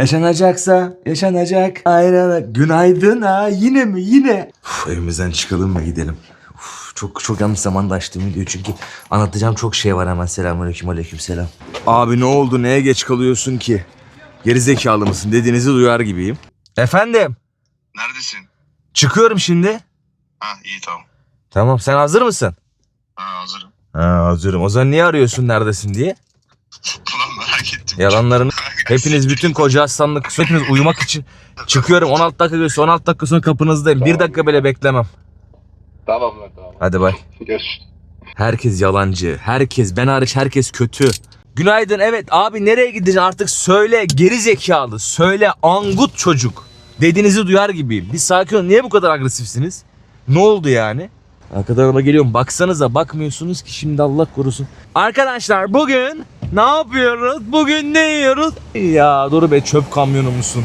Yaşanacaksa yaşanacak. Aynen. Günaydın ha. Yine mi? Yine. Uf, evimizden çıkalım mı gidelim. Uf, çok çok yanlış zamanda açtım video çünkü anlatacağım çok şey var hemen. Selamünaleyküm aleykümselam. Abi ne oldu? Neye geç kalıyorsun ki? Gerizekalı mısın? Dediğinizi duyar gibiyim. Efendim? Neredesin? Çıkıyorum şimdi. Ha iyi tamam. Tamam sen hazır mısın? Ha hazırım. Ha hazırım. O zaman niye arıyorsun neredesin diye? Ulan merak ettim. Yalanlarını hepiniz bütün koca aslanlık hepiniz uyumak için çıkıyorum 16 dakika göster 16 dakika sonra kapınızdayım. Bir dakika bile beklemem. Tamam lan tamam. Hadi bay. Görüşürüz. Herkes yalancı. Herkes ben hariç herkes kötü. Günaydın evet abi nereye gideceksin artık söyle geri zekalı söyle angut çocuk. Dediğinizi duyar gibiyim. Bir sakin olun niye bu kadar agresifsiniz? Ne oldu yani? Arkadan geliyorum baksanıza bakmıyorsunuz ki şimdi Allah korusun. Arkadaşlar bugün ne yapıyoruz? Bugün ne yiyoruz? Ya dur be çöp kamyonu musun?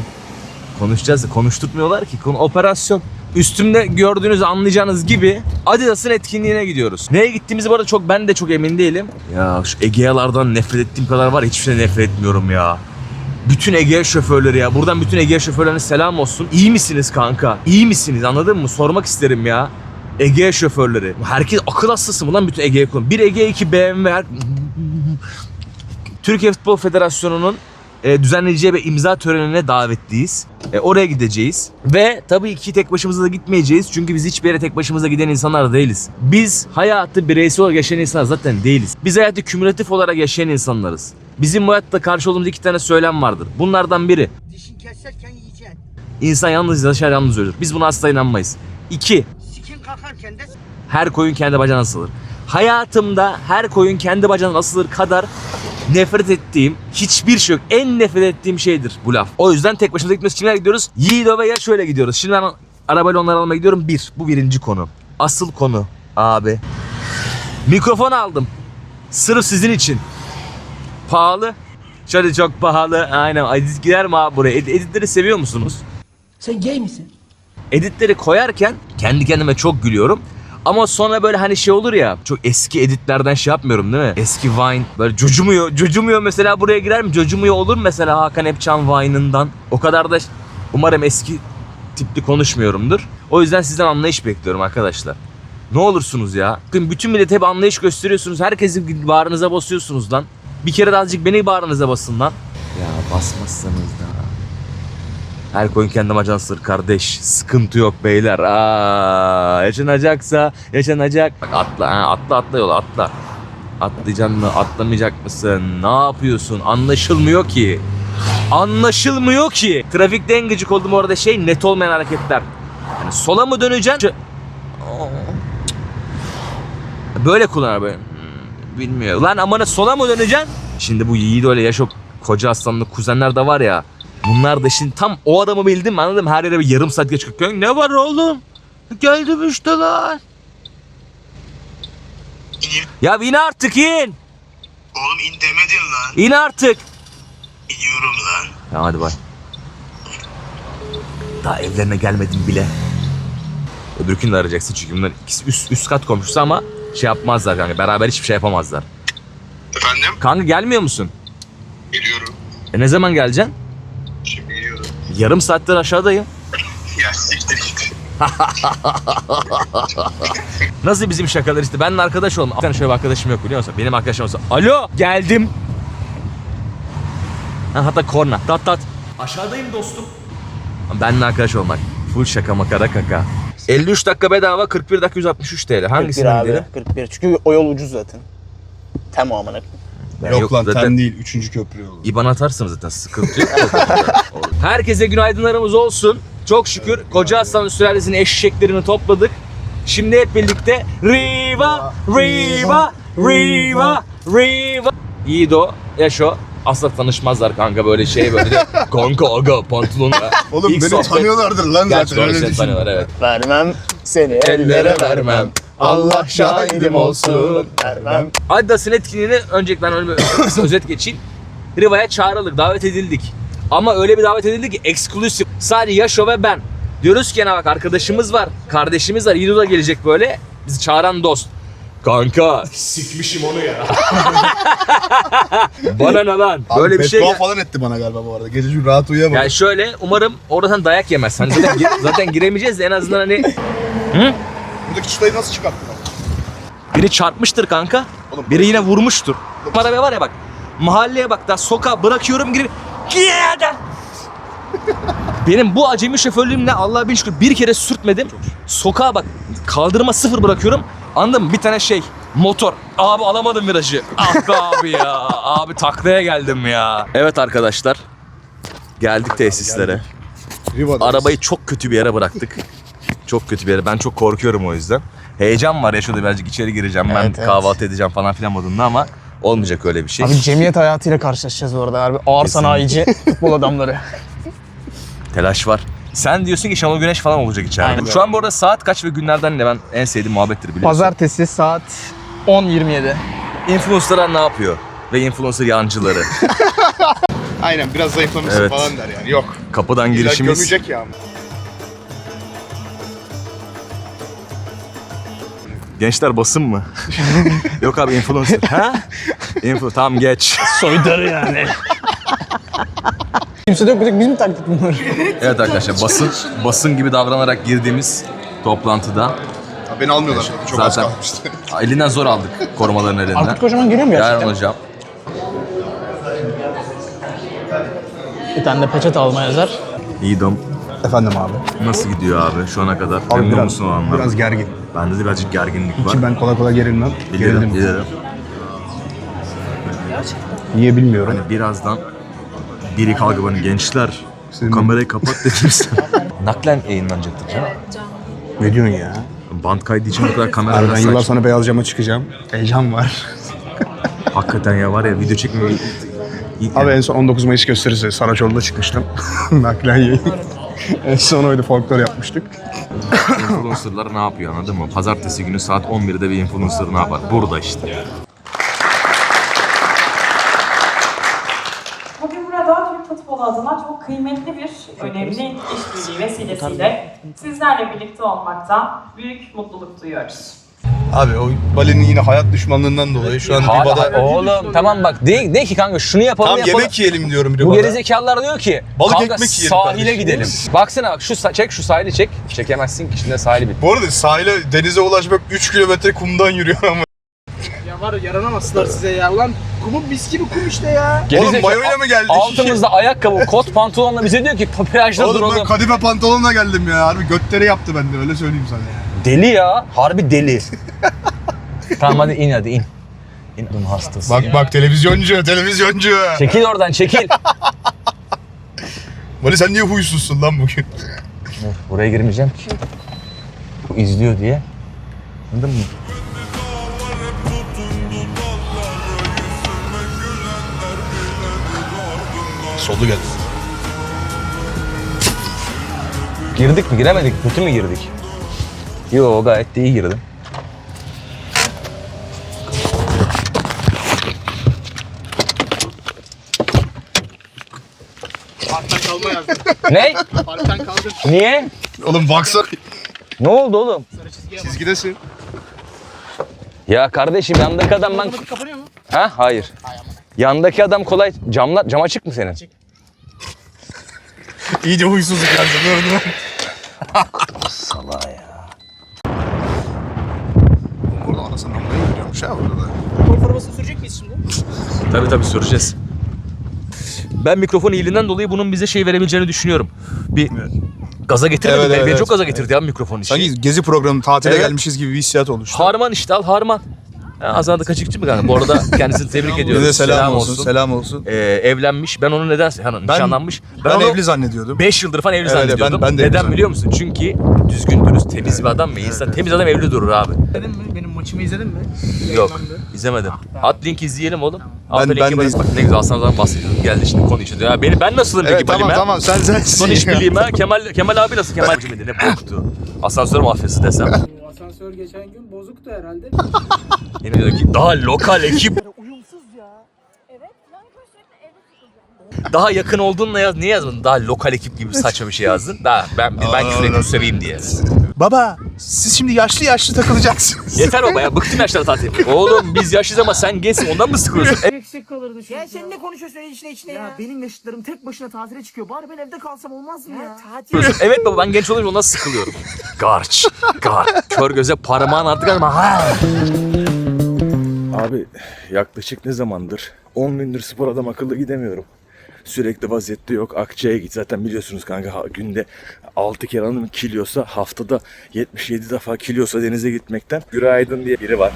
Konuşacağız da konuşturtmuyorlar ki. Konu operasyon. Üstümde gördüğünüz anlayacağınız gibi Adidas'ın etkinliğine gidiyoruz. Neye gittiğimizi bu çok ben de çok emin değilim. Ya şu Egea'lardan nefret ettiğim kadar var hiçbir şeyden nefret etmiyorum ya. Bütün Egea şoförleri ya. Buradan bütün Egea şoförlerine selam olsun. İyi misiniz kanka? İyi misiniz anladın mı? Sormak isterim ya. Egea şoförleri. Herkes akıl hastası mı lan bütün Egea kullan? Bir Egea iki BMW. her- Türkiye Futbol Federasyonu'nun e, düzenleyeceği bir imza törenine davetliyiz. E, oraya gideceğiz. Ve tabii ki tek başımıza da gitmeyeceğiz. Çünkü biz hiçbir yere tek başımıza giden insanlar değiliz. Biz hayatı bireysel olarak yaşayan insanlar zaten değiliz. Biz hayatı kümülatif olarak yaşayan insanlarız. Bizim bu hayatta karşı olduğumuz iki tane söylem vardır. Bunlardan biri Dişin keserken yiyeceksin. insan yalnız yaşar yalnız ölür. Biz buna asla inanmayız. İki, Sikin kalkarken de her koyun kendi bacağına asılır. Hayatımda her koyun kendi bacağına asılır kadar nefret ettiğim hiçbir şey yok. En nefret ettiğim şeydir bu laf. O yüzden tek başımıza gitmiyoruz. Kimler gidiyoruz? Yiğido ve Yaşo'yla gidiyoruz. Şimdi ben arabayla onları almaya gidiyorum. Bir. Bu birinci konu. Asıl konu abi. Mikrofon aldım. Sırf sizin için. Pahalı. Şöyle çok pahalı. Aynen. Edit gider mi abi buraya? Ed- editleri seviyor musunuz? sen gay misin? Editleri koyarken kendi kendime çok gülüyorum. Ama sonra böyle hani şey olur ya çok eski editlerden şey yapmıyorum değil mi? Eski Vine böyle cocumuyor. Cocumuyor mesela buraya girer mi? Cocumuyor olur mesela Hakan Epçan Vine'ından. O kadar da umarım eski tipli konuşmuyorumdur. O yüzden sizden anlayış bekliyorum arkadaşlar. Ne olursunuz ya. Bütün millete hep anlayış gösteriyorsunuz. Herkesi bağrınıza basıyorsunuz lan. Bir kere de azıcık beni bağrınıza basın lan. Ya basmazsanız da. Her koyun kendi sır kardeş. Sıkıntı yok beyler. Aa, yaşanacaksa yaşanacak. Bak atla ha, atla atla yola atla. Atlayacaksın mı atlamayacak mısın? Ne yapıyorsun? Anlaşılmıyor ki. Anlaşılmıyor ki. Trafikte en olduğum orada şey net olmayan hareketler. Yani sola mı döneceksin? Böyle kullanır böyle. Hmm, Bilmiyor. Lan amına sola mı döneceksin? Şimdi bu Yiğit öyle yaşok koca aslanlı kuzenler de var ya. Bunlar da şimdi tam o adamı bildim mı? Her yere bir yarım saat geç kalkıyor. Ne var oğlum? Geldim işte lan. Ya in artık in. Oğlum in demedin lan. İn artık. İniyorum lan. Ya hadi bay. Daha evlerine gelmedim bile. Öbürkünü de arayacaksın çünkü bunlar ikisi üst, üst kat komşusu ama şey yapmazlar kanka. Beraber hiçbir şey yapamazlar. Efendim? Kanka gelmiyor musun? Geliyorum. E ne zaman geleceksin? Yarım saattir aşağıdayım. Ya siktir git. Nasıl bizim şakalar işte benimle arkadaş olma. Bir tane şöyle bir arkadaşım yok biliyor musun? Benim arkadaşım olsa. Alo geldim. Ha, hatta korna. Tat tat. Aşağıdayım dostum. Benimle arkadaş olmak. Full şaka makara kaka. 53 dakika bedava 41 dakika 163 TL. 41 Hangisini abi. gidelim? 41. Çünkü o yol ucuz zaten. Tamamına. Ben Yok, lan zaten ten değil. Üçüncü köprü yolu. İban atarsın zaten sıkıntı yok. Herkese günaydınlarımız olsun. Çok şükür Koca Aslan sülalesinin eşeklerini topladık. Şimdi hep birlikte Riva, Riva, Riva, Riva. Yiğido, Yaşo. Asla tanışmazlar kanka böyle şey böyle de kanka aga pantolon. Oğlum İlk beni sohbet- tanıyorlardır lan zaten öyle seni düşün. tanıyorlar evet. Vermem seni ellere vermem. Allah şahidim olsun. Vermem. Adidas'ın etkinliğini öncelikle ben özet geçeyim. Riva'ya çağrıldık, davet edildik. Ama öyle bir davet edildi ki eksklusif. Sadece Yaşo ve ben. Diyoruz ki "Ya bak arkadaşımız var, kardeşimiz var. Yiğido da gelecek böyle. Bizi çağıran dost. Kanka. Sikmişim onu ya. Bana ne lan? Böyle bir şey. Beddua falan etti bana galiba bu arada. Gece rahat uyuyamadım. Yani şöyle umarım orada sen dayak yemez. Hani zaten, zaten giremeyeceğiz de en azından hani Buradaki çıtayı nasıl çıkarttın abi? biri çarpmıştır kanka. Oğlum, Biri yine vurmuştur. Bu araba var ya bak. Mahalleye bak da sokağa bırakıyorum girip Giyeden. Benim bu acemi şoförlüğümle Allah'a bin şükür bir kere sürtmedim. Sokağa bak kaldırıma sıfır bırakıyorum. Anladın mı? Bir tane şey motor. Abi alamadım virajı. Ah be abi ya. Abi taklaya geldim ya. Evet arkadaşlar. Geldik tesislere. Riva'dayız. Arabayı çok kötü bir yere bıraktık. Çok kötü bir yere. Ben çok korkuyorum o yüzden. Heyecan var ya şurada birazcık içeri gireceğim. Ben Evet, evet. kahvaltı edeceğim falan filan modunda ama olmayacak öyle bir şey. Abi cemiyet hayatıyla karşılaşacağız bu arada harbi. Ağır sanayici futbol adamları. Telaş var. Sen diyorsun ki Şenol Güneş falan olacak içeride. Aynen. Şu an bu arada saat kaç ve günlerden ne ben en sevdiğim muhabbettir biliyorsun. Pazartesi saat 10.27. Influencer'lar ne yapıyor? Ve influencer yancıları. Aynen biraz zayıflamışsın Evet. falan der yani. Yok. Kapıdan İlla girişimiz. gömecek ya. Gençler basın mı? Yok abi influencer. ha? Influ tamam geç. Soydarı yani. Kimse de yok bir tek biz mi taktık bunları? Evet arkadaşlar basın basın gibi davranarak girdiğimiz toplantıda Ha, Beni almıyorlar. Çok az Zaten- kalmıştı. elinden zor aldık korumaların elinden. Artık kocaman geliyor mu Yarın gerçekten? hocam. Bir tane de peçete alma yazar. İyidom. Efendim abi. Nasıl gidiyor abi şu ana kadar? Abi Memnun biraz, musun o anlamda? biraz gergin. Bende de birazcık gerginlik var. Ki ben kolay kolay gerilmem. Bilirim, bilirim. Niye bilmiyorum. Hani birazdan biri kalkıp hani gençler Senin- kamerayı kapat dedimse. Naklen yayınlanacaktır canım. Ne diyorsun ya? Band kaydı için bu kadar kamera Abi ben yıllar sonra beyaz cama çıkacağım. Heyecan var. Hakikaten ya var ya video çekme. Abi en son 19 Mayıs gösterisi Saraçoğlu'da çıkmıştım. Naklen yayın. en son oydu folklor yapmıştık. influencerlar ne yapıyor anladın mı? Pazartesi günü saat 11'de bir influencer ne yapar? Burada işte. Bugün burada Türk futbolu adına çok kıymetli bir, önemli işbirliği vesilesiyle sizlerle birlikte olmaktan büyük mutluluk duyuyoruz. Abi o Bali'nin yine hayat düşmanlığından dolayı şu an Riva'da... oğlum tamam bak de, de ki kanka şunu yapalım Tam yapalım. yemek yiyelim diyorum Bu Riva'da. gerizekalılar diyor ki Balık kanka ekmek yiyelim sahile kardeşim." gidelim. Baksana bak şu sa- çek şu sahili çek. Çekemezsin ki şimdi sahili bit. Bu arada sahile denize ulaşmak 3 kilometre kumdan yürüyor ama. Ya var ya yaranamazsınlar size ya. Ulan kumu mis gibi kum işte ya. Oğlum Gerizekalı- mayoyla mı geldik? Altımızda ayakkabı, kot pantolonla bize diyor ki plajda Oğlum duralım. ben kadife pantolonla geldim ya. Harbi götleri yaptı bende öyle söyleyeyim sana ya. Deli ya. Harbi deli. tamam hadi in hadi in. İn oğlum hastası. Bak bak televizyoncu, televizyoncu. Çekil oradan çekil. Bali sen niye huysuzsun lan bugün? Buraya girmeyeceğim ki. Bu izliyor diye. Anladın mı? Solu geldi. Girdik mi giremedik? Kötü mü girdik? Yo gayet de iyi girdim. Parktan kalma yazdım. ne? Parktan kaldım. Niye? Oğlum baksa Ne oldu oğlum? çizgidesin. Ya kardeşim yandaki adam ben... Kapanıyor mu? Ha? Hayır. Yandaki adam kolay... Camla, cam açık mı senin? İyice huysuzluk geldi gördün mü? Sala ya. Burada anasını namlaya gidiyormuş ha burada. Golf arabasını sürecek miyiz şimdi? Tabii tabii soracağız. Ben mikrofon iyiliğinden dolayı bunun bize şey verebileceğini düşünüyorum. Bir gaza getirmedi. Evet, beni, evet, beni evet. çok gaza getirdi ya mikrofon işi. Sanki gezi programı tatile Evet. gelmişiz gibi bir hissiyat oluştu. Harman işte al harman. Azade Kaçıkçı mı kanka? Bu arada kendisini tebrik ediyoruz. Bize selam, olsun, selam olsun. Ee, evlenmiş. Ben onu nedense hani Ben- nişanlanmış. Ben, onu evli zannediyordum. 5 yıldır falan evli Evet, ben- zannediyordum. ben de evli Neden biliyor musun? Çünkü düzgün dürüst temiz bir adam ve insan temiz adam evli durur abi. İzledin mi? Benim maçımı izledin mi? Yok Yayınlandı. izlemedim. At link izleyelim oğlum. Altta Ben- linki ben de. Bak ne güzel Aslan zaman bahsediyoruz. Geldi şimdi konu için. Ya beni ben nasılım peki Evet tamam Balim ha? tamam sen sen. Son işbirliğim ha. Kemal, Kemal abi nasıl? Kemal miydi? Ne boktu. Asansör mafyası desem. Asansör geçen gün bozuktu herhalde. Yine diyor ki daha lokal ekip. Evet. Yani böyle sürekli evde sıkılacağım. Daha yakın olduğunla yaz. Niye yazmadın? Daha lokal ekip gibi saçma bir şey yazdın. Daha ben ben küfür edip seveyim diye. Baba siz şimdi yaşlı yaşlı takılacaksınız. Yeter baba ya bıktım yaşlara tatil. Oğlum biz yaşlıyız ama sen gençsin ondan mı sıkılıyorsun? E, Eksik kalırdı şu. Ya sen ne konuşuyorsun içine içine ya? benim yaşıtlarım tek başına tatile çıkıyor. Bari ben evde kalsam olmaz mı ya? tatil. evet baba ben genç olunca ondan sıkılıyorum. Garç. Garç. Kör göze parmağın artık ama ha. Abi yaklaşık ne zamandır? 10 gündür spor adam akıllı gidemiyorum. Sürekli vaziyette yok. Akça'ya git. Zaten biliyorsunuz kanka günde 6 kere hanım kilosa haftada 77 defa kilosa denize gitmekten. Güray Aydın diye biri var.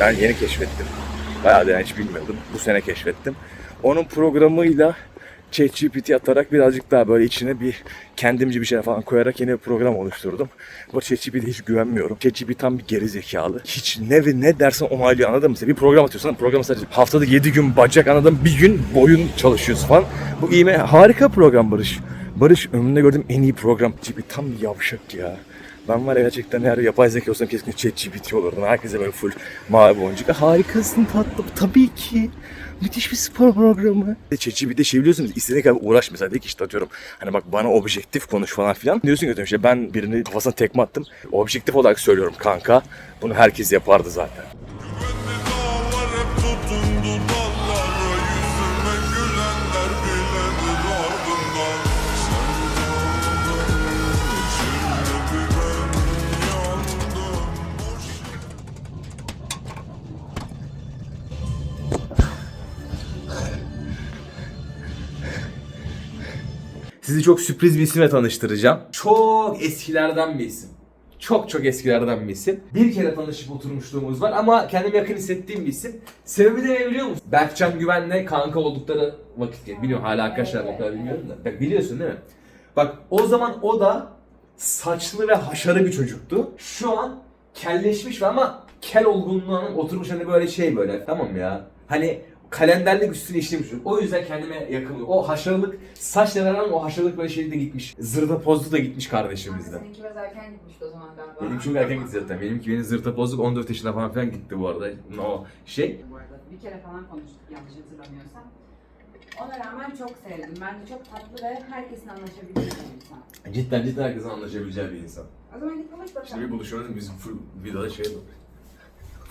Ben yeni keşfettim. Bayağı da hiç bilmiyordum. Bu sene keşfettim. Onun programıyla ChatGPT atarak birazcık daha böyle içine bir kendimce bir şey falan koyarak yeni bir program oluşturdum. Bu ChatGPT'ye hiç güvenmiyorum. ChatGPT tam bir geri zekalı. Hiç ne ve ne dersen onaylıyor anladın mı? Bir program atıyorsun program sadece haftada 7 gün bacak anladın mı? Bir gün boyun çalışıyorsun falan. Bu iyi mi? Harika program Barış. Barış ömrümde gördüğüm en iyi program. ChatGPT tam bir yavşak ya. Ben var ya gerçekten eğer yapay zeka olsam kesin ChatGPT olurdum. Herkese böyle full mavi boncuk. Harikasın tatlım. Tabii ki. Müthiş bir spor programı. ChatGPT şey biliyorsunuz istediğin kadar uğraş mesela de işte atıyorum hani bak bana objektif konuş falan filan. Diyorsun ki işte ben birini kafasına tekme attım. Objektif olarak söylüyorum kanka. Bunu herkes yapardı zaten. Sizi çok sürpriz bir isimle tanıştıracağım. Çok eskilerden bir isim. Çok çok eskilerden bir isim. Bir kere tanışıp oturmuşluğumuz var ama kendimi yakın hissettiğim bir isim. Sebebi de ne biliyor musun? Berkcan Güven'le kanka oldukları vakit. Biliyorum hala arkadaşlar o kadar bilmiyorum da. Bak biliyorsun değil mi? Bak o zaman o da saçlı ve haşarı bir çocuktu. Şu an kelleşmiş ve ama kel olgunluğuna oturmuş hani böyle şey böyle tamam ya. Hani kalenderlik üstüne işlemiş. O yüzden kendime yakın. O haşarılık saçla beraber o haşarılık böyle şey de gitmiş. Zırda pozlu da gitmiş kardeşimizden. Seninki biraz erken gitmişti o zaman galiba. Benim çok erken gitti zaten. Benimki benim zırta pozluk 14 yaşında falan filan gitti bu arada. O şey. Bu arada bir kere falan konuştuk yanlış hatırlamıyorsam. Ona rağmen çok sevdim. Bence çok tatlı ve herkesin anlaşabildiği bir insan. Cidden cidden herkesin anlaşabileceği bir insan. O zaman git konuş bakalım. Şimdi bir buluşmamız bizim full videoda şey bu.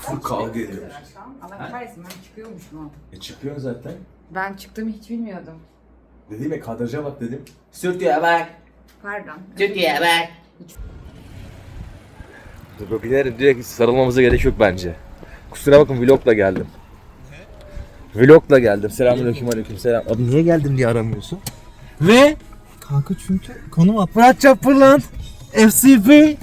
Full kavga ediyoruz. Allah Ha? kahretsin ben çıkıyormuşum o. E çıkıyor zaten. Ben çıktığımı hiç bilmiyordum. Dedim ya kadraja bak dedim. Sürtüyor bak. Pardon. Sürtüyor bak. Dur binerim direkt sarılmamıza gerek yok bence. Kusura bakın vlogla geldim. Vlogla geldim. Selamünaleyküm aleyküm selam. Abi niye geldim diye aramıyorsun? Ve Kanka çünkü konum at. Fırat Çapırlan FCP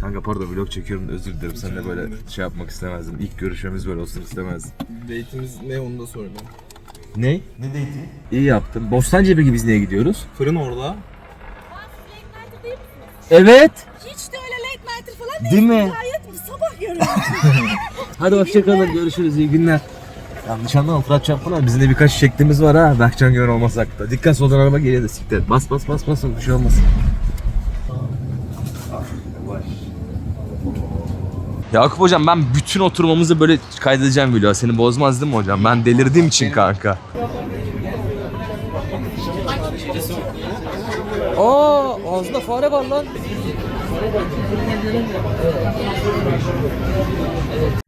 Kanka pardon vlog çekiyorum da özür dilerim. Sen de böyle şey yapmak istemezdim. İlk görüşmemiz böyle olsun istemezdim. Date'imiz ne onu da söyle. Ne? Ne dedi? İyi yaptın. Bostancı'ya biz niye gidiyoruz? Fırın orada. Evet. Hiç de öyle late nighter falan Değil mi? Gayet sabah görüyorum. Hadi hoşçakalın. Görüşürüz. İyi günler. Yanlış anlama Fırat Çapırlan. Bizim de birkaç şeklimiz var ha. Berkcan Güven olmasak da. Dikkat soldan araba geliyor da siktir. Bas bas bas bas. Bir şey olmaz. Yakup hocam ben bütün oturmamızı böyle kaydedeceğim vlog'a. Seni bozmaz değil mi hocam? Ben delirdiğim için kanka. Aa ağzında fare var lan.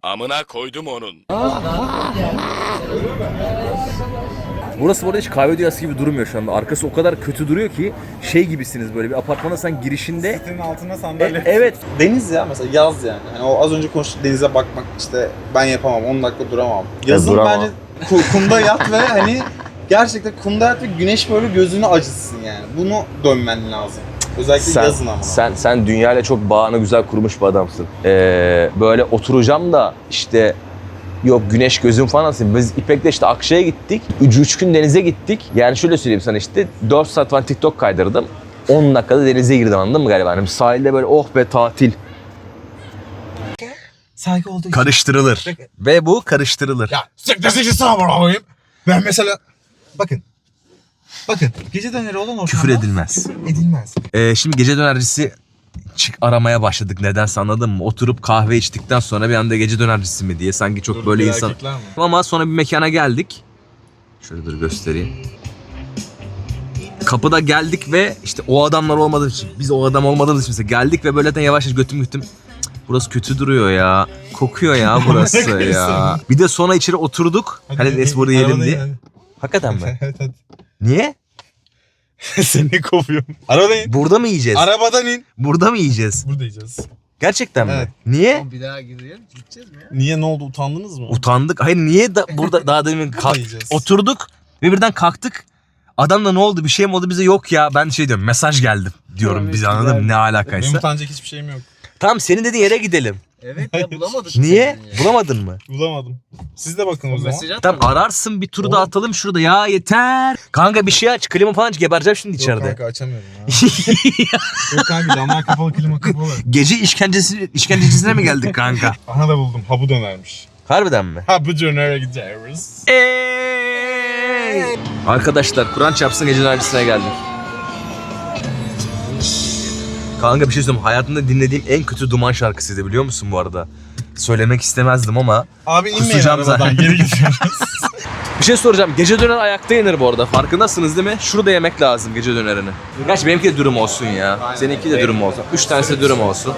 Amına koydum onun. Burası bu arada hiç kahve dünyası gibi durmuyor şu anda. Arkası o kadar kötü duruyor ki şey gibisiniz böyle bir apartmana sen girişinde Senin altında E, sandalye. evet Deniz ya mesela yaz yani. Hani o az önce konuştuk denize bakmak işte ben yapamam 10 dakika duramam. Yazın duramam. bence ku- kumda yat ve hani gerçekten kumda yat ve güneş böyle gözünü acıtsın yani. Bunu dönmen lazım. Özellikle sen, yazın ama. sen sen dünyayla çok bağını güzel kurmuş bir adamsın. Ee, böyle oturacağım da işte yok güneş gözüm falan nasıl? Biz İpek'le işte Akşa'ya gittik. 3 gün denize gittik. Yani şöyle söyleyeyim sana işte 4 saat falan TikTok kaydırdım. 10 dakikada denize girdim anladın mı galiba? Hani sahilde böyle oh be tatil. Saygı olduğu için. Karıştırılır. Ve bu karıştırılır. Ya siktir sana koyayım. Ben mesela bakın. Bakın gece döneri olan ortamda Küfür edilmez. edilmez. Ee, şimdi gece dönercisi çık aramaya başladık. Nedense anladın mı? Oturup kahve içtikten sonra bir anda gece dönercisi mi diye sanki çok böyle insan. Ama sonra bir mekana geldik. Şöyle dur göstereyim. kapıda geldik ve işte o adamlar olmadığı için biz o adam olmadığımız için mesela geldik ve böyle zaten yavaş yavaş götüm götüm "Cık, burası kötü duruyor ya. Kokuyor ya burası ya. Bir de sonra içeri oturduk. Hani neyse burada yiyelim diye. Hakikaten mi? Evet hadi. Niye? Seni kovuyorum. Arabadan in. Burada mı yiyeceğiz? Arabadan in. Burada mı yiyeceğiz? Burada yiyeceğiz. Gerçekten mi? Evet. Niye? Bir daha gidelim gideceğiz mi ya? Niye ne oldu utandınız mı? Utandık. Hayır niye da burada daha demin kalk- yiyeceğiz. oturduk ve birden kalktık. Adamla ne oldu bir şey mi oldu bize yok ya ben şey diyorum mesaj geldi diyorum biz anladın mı ne Benim alakaysa. utanacak hiçbir şeyim yok. Tamam senin dediğin yere gidelim. Evet ya bulamadık. Niye? Bulamadın mı? Bulamadım. Siz de bakın o zaman. Mesaj at. Tamam ararsın bir turu da atalım şurada ya yeter. Kanka bir şey aç klima falan aç gebereceğim şimdi Yok içeride. kanka açamıyorum ya. Yok kanka camlar kapalı klima kapalı. Gece işkencesi, işkencecisine mi geldik kanka? Aha da buldum. Ha bu dönermiş. Harbiden mi? Ha bu dönere. Ey! Arkadaşlar Kur'an çarpsın gecenin öncesine geldik. Kanka bir şey söyleyeyim. Hayatımda dinlediğim en kötü duman şarkısıydı biliyor musun bu arada? Söylemek istemezdim ama. Abi inmeyin Kusacağım arabadan zaten. geri gidiyoruz. Bir şey soracağım. Gece döner ayakta yenir bu arada. Farkındasınız değil mi? Şurada yemek lazım gece dönerini. Gerçi benimki de dürüm olsun ya. Seninki de dürüm olsun. Üç tanesi de dürüm olsun.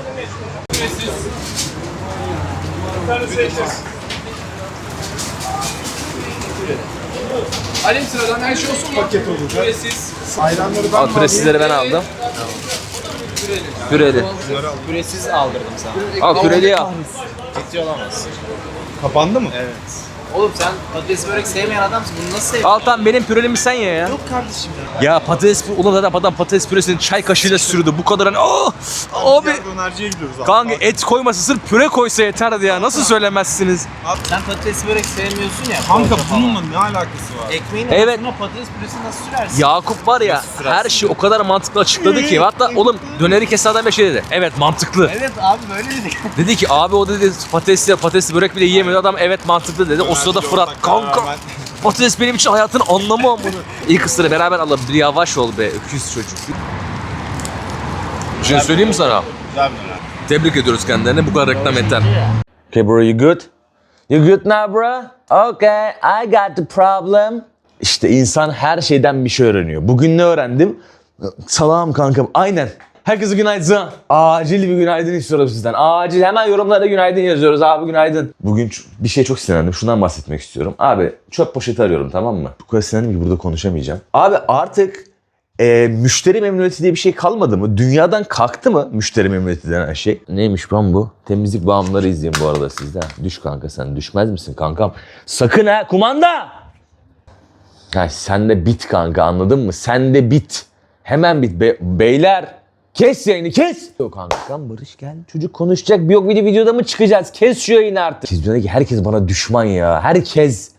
Alim sıradan her şey olsun mu? Paket olacak. Püresiz. Al püresizleri ben aldım. Püreli. Püresiz aldırdım sana. Al püreli al. Ciddi olamazsın. Kapandı mı? Evet. Oğlum sen patates börek sevmeyen adamsın. Bunu nasıl seviyorsun? Al tamam benim pürelimi sen ye ya. Yok kardeşim ya. Ya patates ulan zaten adam patates püresini çay kaşığıyla sürdü. Bu kadar hani oh, abi Dönerciye gidiyoruz abi. kanka et koymasa sırf püre koysa yeterdi ya. Nasıl söylemezsiniz? Sen patates börek sevmiyorsun ya. Kanka falan. bununla ne alakası var? Ekmeğin Evet. arasına patates püresi nasıl sürersin? Yakup var ya her şeyi o kadar mantıklı açıkladı ki. Hatta oğlum döneri kesen adam bir şey dedi. Evet mantıklı. Evet abi böyle dedik. Dedi ki abi o dedi patatesle patatesli börek bile yiyemiyor. Adam evet mantıklı dedi. O sırada Fırat kanka patates benim için hayatın anlamı ama. İlk ısırı beraber alalım. Bir yavaş ol be öküz çocuk. Bir şey söyleyeyim mi sana? Tebrik ediyoruz kendilerini. Bu kadar reklam yeter. Okay bro you good? You good now bro? Okay I got the problem. İşte insan her şeyden bir şey öğreniyor. Bugün ne öğrendim? Salam kankam. Aynen. Herkese günaydın. Acil bir günaydın istiyorum sizden. Acil hemen yorumlara günaydın yazıyoruz abi günaydın. Bugün bir şey çok sinirlendim. Şundan bahsetmek istiyorum. Abi çöp poşeti arıyorum tamam mı? Bu kadar sinirlendim ki burada konuşamayacağım. Abi artık e, müşteri memnuniyeti diye bir şey kalmadı mı? Dünyadan kalktı mı müşteri memnuniyeti denen şey? Neymiş lan bu? Temizlik bağımlıları izleyin bu arada sizde. Düş kanka sen düşmez misin kankam? Sakın ha kumanda! Ha, sen de bit kanka anladın mı? Sen de bit. Hemen bit. Be- beyler kes yayını kes. Yok kankam Barış gel. Çocuk konuşacak. Bir yok video videoda mı çıkacağız? Kes şu yayını artık. Çizgideki herkes bana düşman ya. Herkes.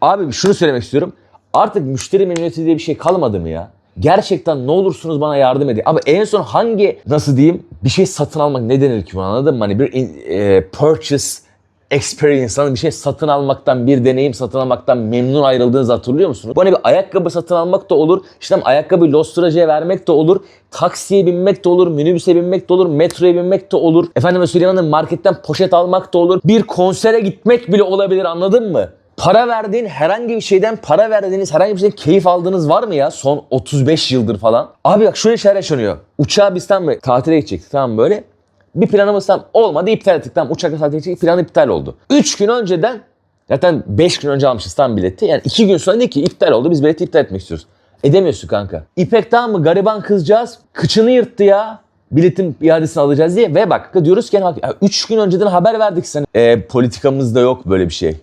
Abi şunu söylemek istiyorum. Artık müşteri memnuniyeti diye bir şey kalmadı mı ya? Gerçekten ne olursunuz bana yardım edin. Abi en son hangi nasıl diyeyim bir şey satın almak ne denir ki buna anladın mı? Hani bir in- e, purchase experience hani bir şey satın almaktan bir deneyim satın almaktan memnun ayrıldığınızı hatırlıyor musunuz? Bu hani bir ayakkabı satın almak da olur. İşte ayakkabı losturacıya vermek de olur. Taksiye binmek de olur. Minibüse binmek de olur. Metroya binmek de olur. Efendime söyleyeyim marketten poşet almak da olur. Bir konsere gitmek bile olabilir anladın mı? Para verdiğin herhangi bir şeyden para verdiğiniz herhangi bir şeyden keyif aldığınız var mı ya son 35 yıldır falan? Abi bak şöyle şeyler yaşanıyor. Uçağa biz tam böyle tatile gidecektik tamam böyle. Bir planımız tam olmadı iptal ettik. Tamam uçakla gidecektik plan iptal oldu. 3 gün önceden zaten 5 gün önce almışız tam bileti. Yani 2 gün sonra dedi ki iptal oldu biz bileti iptal etmek istiyoruz. Edemiyorsun kanka. İpek tamam mı gariban kızcağız kıçını yırttı ya. Biletin iadesini alacağız diye. Ve bak diyoruz ki 3 gün önceden haber verdik sana. E, politikamızda yok böyle bir şey.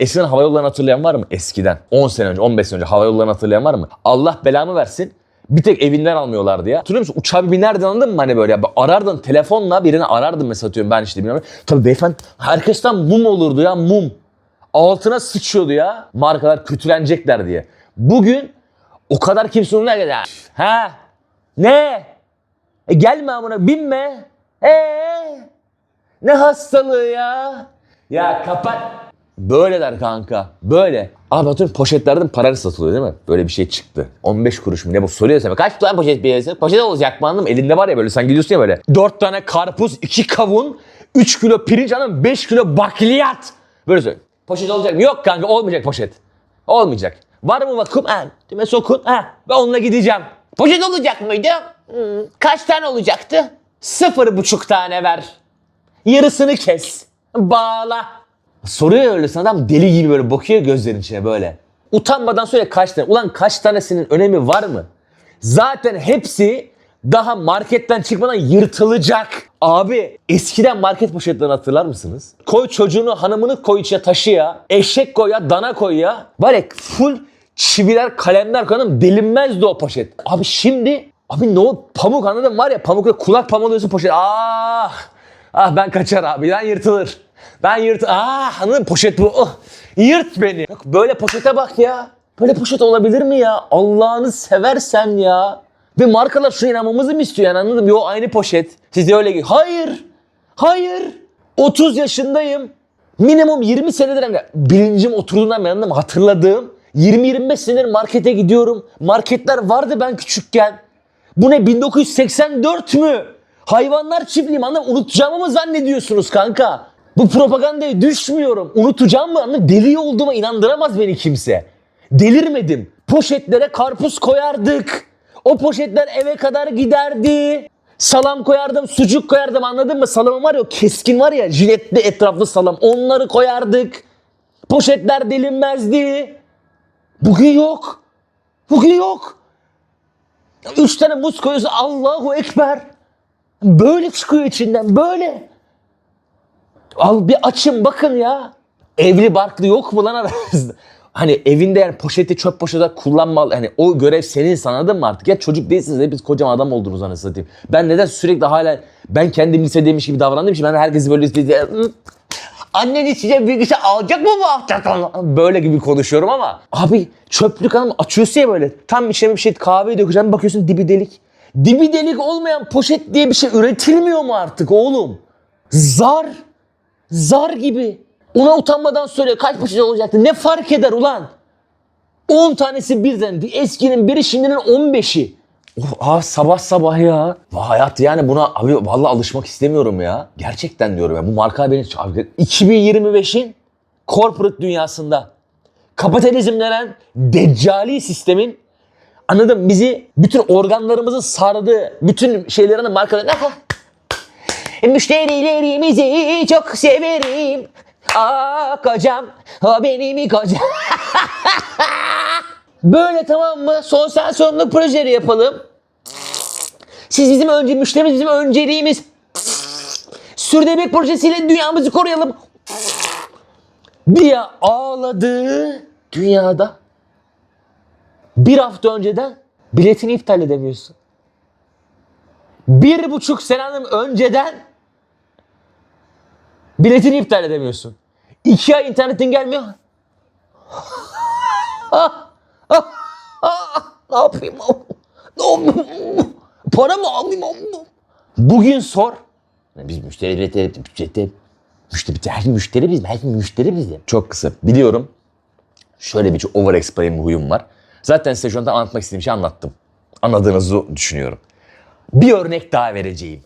Eskiden hava yollarını hatırlayan var mı? Eskiden. 10 sene önce, 15 sene önce hava yollarını hatırlayan var mı? Allah belamı versin. Bir tek evinden almıyorlardı ya. Hatırlıyor musun? Uçağa bir binerdin anladın mı hani böyle ya? Arardın telefonla birini arardın mesela atıyorum ben işte bilmiyorum. Tabii beyefendi herkesten mum olurdu ya mum. Altına sıçıyordu ya. Markalar kötülenecekler diye. Bugün o kadar kimse onunla geldi. Ha? Ne? E gelme amına binme. Eee? Ne hastalığı ya? Ya kapat. Böyleler kanka. Böyle. Abi atıyorum poşetlerden parayla satılıyor değil mi? Böyle bir şey çıktı. 15 kuruş mu ne bu soruyor sana. Kaç tane poşet bir yersin? Poşet olacak mı anladın mı? Elinde var ya böyle sen gidiyorsun ya böyle. 4 tane karpuz, 2 kavun, 3 kilo pirinç anladın 5 kilo bakliyat. Böyle söylüyor. Poşet olacak mı? Yok kanka olmayacak poşet. Olmayacak. Var mı vakum? Ha, düğme sokun. Ha, ben onunla gideceğim. Poşet olacak mıydı? Hmm, kaç tane olacaktı? Sıfır buçuk tane ver. Yarısını kes. Bağla. Soruyor öyle adam deli gibi böyle bakıyor gözlerin içine böyle. Utanmadan söyle kaç tane. Ulan kaç tanesinin önemi var mı? Zaten hepsi daha marketten çıkmadan yırtılacak. Abi eskiden market poşetlerini hatırlar mısınız? Koy çocuğunu hanımını koy içine taşı ya. Eşek koy ya dana koy ya. Var ya full çiviler kalemler koyalım delinmezdi o poşet. Abi şimdi abi ne o pamuk anladın var ya pamukla kulak pamuğu alıyorsun poşet. Ah ah ben kaçar abi ben yırtılır. Ben yırt anladın mı? poşet bu. Oh, yırt beni. Bak böyle poşete bak ya. Böyle poşet olabilir mi ya? Allah'ını seversen ya. Ve markalar şuna inanmamızı mı istiyor yani anladın mı? Yo aynı poşet. Siz de öyle Hayır. Hayır. 30 yaşındayım. Minimum 20 senedir hani bilincim oturduğundan beri anladın mı? Hatırladığım 20-25 senedir markete gidiyorum. Marketler vardı ben küçükken. Bu ne 1984 mü? Hayvanlar çiftliği mı? Unutacağımı mı zannediyorsunuz kanka? Bu propagandaya düşmüyorum. Unutacağım mı mı? Deli olduğuma inandıramaz beni kimse. Delirmedim. Poşetlere karpuz koyardık. O poşetler eve kadar giderdi. Salam koyardım, sucuk koyardım anladın mı? Salamım var ya keskin var ya jiletli etraflı salam. Onları koyardık. Poşetler delinmezdi. Bugün yok. Bugün yok. Üç tane muz koyuyorsun Allahu Ekber. Böyle çıkıyor içinden böyle. Al bir açın bakın ya. Evli barklı yok mu lan aranızda? Hani evinde yani poşeti çöp poşeti kullanmalı. Hani o görev senin anladın mı artık? Ya çocuk değilsiniz hepiniz kocaman adam oldunuz anasını satayım. Ben neden sürekli hala ben kendim lisedeymiş gibi davrandığım için ben herkesi böyle lisede Annen bir kişi alacak mı bu hafta? Böyle gibi konuşuyorum ama. Abi çöplük hanım açıyorsun ya böyle. Tam içine bir şey kahve dökeceğim bakıyorsun dibi delik. Dibi delik olmayan poşet diye bir şey üretilmiyor mu artık oğlum? Zar. Zar gibi. Ona utanmadan söyle kaç poşet olacaktı. Ne fark eder ulan? 10 tanesi birden. Bir eskinin biri şimdinin 15'i. Of, abi sabah sabah ya. Vay hayat yani buna abi vallahi alışmak istemiyorum ya. Gerçekten diyorum ya. Bu marka beni abi, 2025'in corporate dünyasında kapitalizm denen deccali sistemin anladım bizi bütün organlarımızı sardı. Bütün şeylerini markalarını Müşterilerimizi çok severim. Aa kocam, o benim kocam. Böyle tamam mı? Son sonluk projeleri yapalım. Siz bizim önce müşterimiz bizim önceliğimiz. Sürdürmek projesiyle dünyamızı koruyalım. diye ağladı dünyada. Bir hafta önceden biletini iptal edemiyorsun. Bir buçuk sene önceden biletini iptal edemiyorsun. İki ay internetin gelmiyor. Ah, ah, ah, ne yapayım? Ne? Para mı alayım? Bugün sor. Biz müşteri müşteri, müşteri, her müşteri bizim, her müşteri bizim. Çok kısa. Biliyorum. Şöyle bir over explain bir huyum var. Zaten size şu anda anlatmak istediğim şeyi anlattım. Anladığınızı düşünüyorum. Bir örnek daha vereceğim.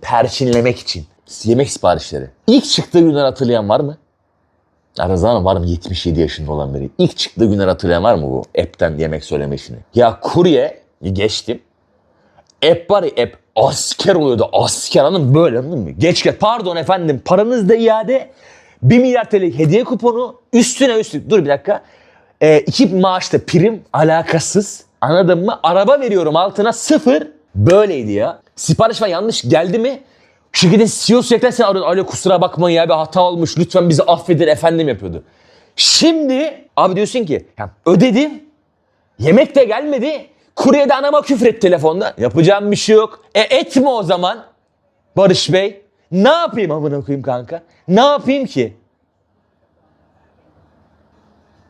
Perçinlemek için. Yemek siparişleri. İlk çıktığı günler hatırlayan var mı? Aranızda var mı 77 yaşında olan biri? İlk çıktığı günler hatırlayan var mı bu app'ten yemek söyleme işini? Ya kurye geçtim. App var ya app asker oluyordu. Asker anladın mı? Böyle anladın mı? Geç gel. Pardon efendim paranız da iade. 1 milyar TL hediye kuponu üstüne üstlük. Dur bir dakika. Ee, iki maaşta prim alakasız. Anladın mı? Araba veriyorum altına sıfır. Böyleydi ya. Sipariş falan yanlış geldi mi? Şirketin CEO sürekli seni arıyor. Öyle kusura bakmayın ya bir hata olmuş. Lütfen bizi affedin efendim yapıyordu. Şimdi abi diyorsun ki ödedim. Yemek de gelmedi. Kurye de anama küfret telefonda. Yapacağım bir şey yok. E etme o zaman. Barış Bey. Ne yapayım amına koyayım kanka? Ne yapayım ki?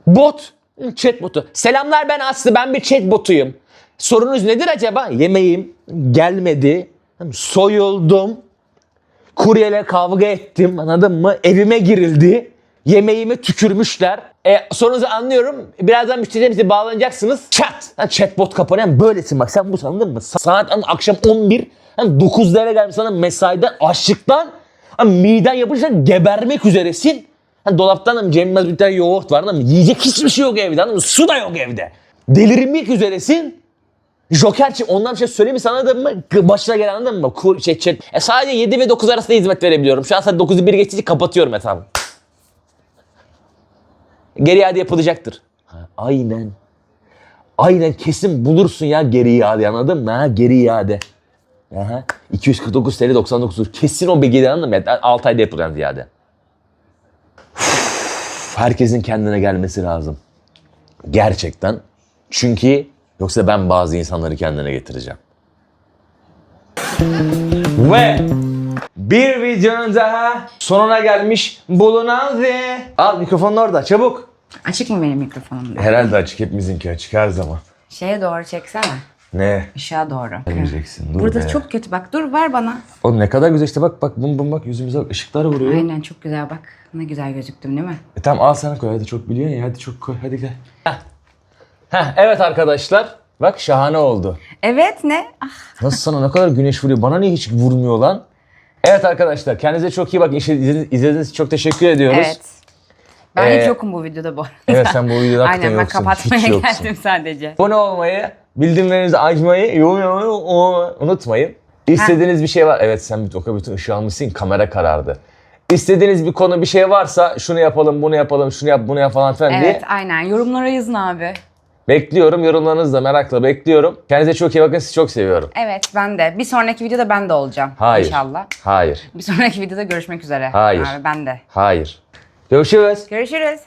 Bot. Chat botu. Selamlar ben Aslı. Ben bir chat botuyum. Sorunuz nedir acaba? Yemeğim gelmedi. Soyuldum. Kuryeyle kavga ettim anladın mı? Evime girildi. Yemeğime tükürmüşler. E, sorunuzu anlıyorum. Birazdan müşterilerimize bağlanacaksınız. Chat. Ha, chatbot kapanıyor. Böylesin bak sen bu sanırdın mı? Saat hani akşam 11. Hani 9'da eve gelmiş sana mesaiden açlıktan. Hani miden yapışan gebermek üzeresin. Hani dolaptan mı Cem bir tane yoğurt var mı? Yiyecek hiçbir şey yok evde mı? Su da yok evde. Delirmek üzeresin. Joker çi- ondan bir şey söyleyeyim mi anladın mı? Başına gelen anladın mı? Kur, şey, şey, e sadece 7 ve 9 arasında hizmet verebiliyorum. Şu an saat 9'u 1 geçtiği kapatıyorum hesabı. Geri iade yapılacaktır. Ha, aynen. Aynen kesin bulursun ya geri iade anladın mı? Ha, geri iade. Aha. 249 TL 99 kuruş. Kesin o bir geri anladın mı? 6 ayda yapılan ziyade. Üf, Herkesin kendine gelmesi lazım. Gerçekten. Çünkü yoksa ben bazı insanları kendine getireceğim. Ve bir videonun daha sonuna gelmiş bulunan ve... Al mikrofonun orada çabuk. Açık mı benim mikrofonum? Herhalde açık hepimizinki açık her zaman. Şeye doğru çeksene. Ne? Işığa doğru. Demeyeceksin dur Burada be. çok kötü bak. Dur ver bana. Oğlum ne kadar güzel işte bak bak bum bum bak yüzümüze bak ışıklar vuruyor. Aynen çok güzel bak. Ne güzel gözüktüm değil mi? E tamam al sana koy hadi çok biliyorsun ya hadi çok koy hadi gel. Heh. Heh, evet arkadaşlar bak şahane oldu. Evet ne? Ah, Nasıl sana ne kadar güneş vuruyor bana niye hiç vurmuyor lan? Evet arkadaşlar kendinize çok iyi bakın İzlediğiniz, izlediğiniz için çok teşekkür ediyoruz. evet. Ben Ee, hiç yokum bu videoda bu arada. Evet sen bu videoda hakikaten Aynen ben yoksun. kapatmaya hiç yoksun. geldim sadece. Abone olmayı, bildirimlerinizi açmayı, yorum yapmayı unutmayın. İstediğiniz bir şey var. Evet sen bir oka bütün ışığı almışsın kamera karardı. İstediğiniz bir konu bir şey varsa şunu yapalım, bunu yapalım, şunu yap, bunu yap falan filan diye Evet aynen. Yorumlara yazın abi. Bekliyorum. Yorumlarınızı da merakla bekliyorum. Kendinize çok iyi bakın. Sizi çok seviyorum. Evet ben de. Bir sonraki videoda ben de olacağım. Hayır. İnşallah. Hayır. Bir sonraki videoda görüşmek üzere. Hayır. Abi ben de. Hayır. Görüşürüz. Görüşürüz.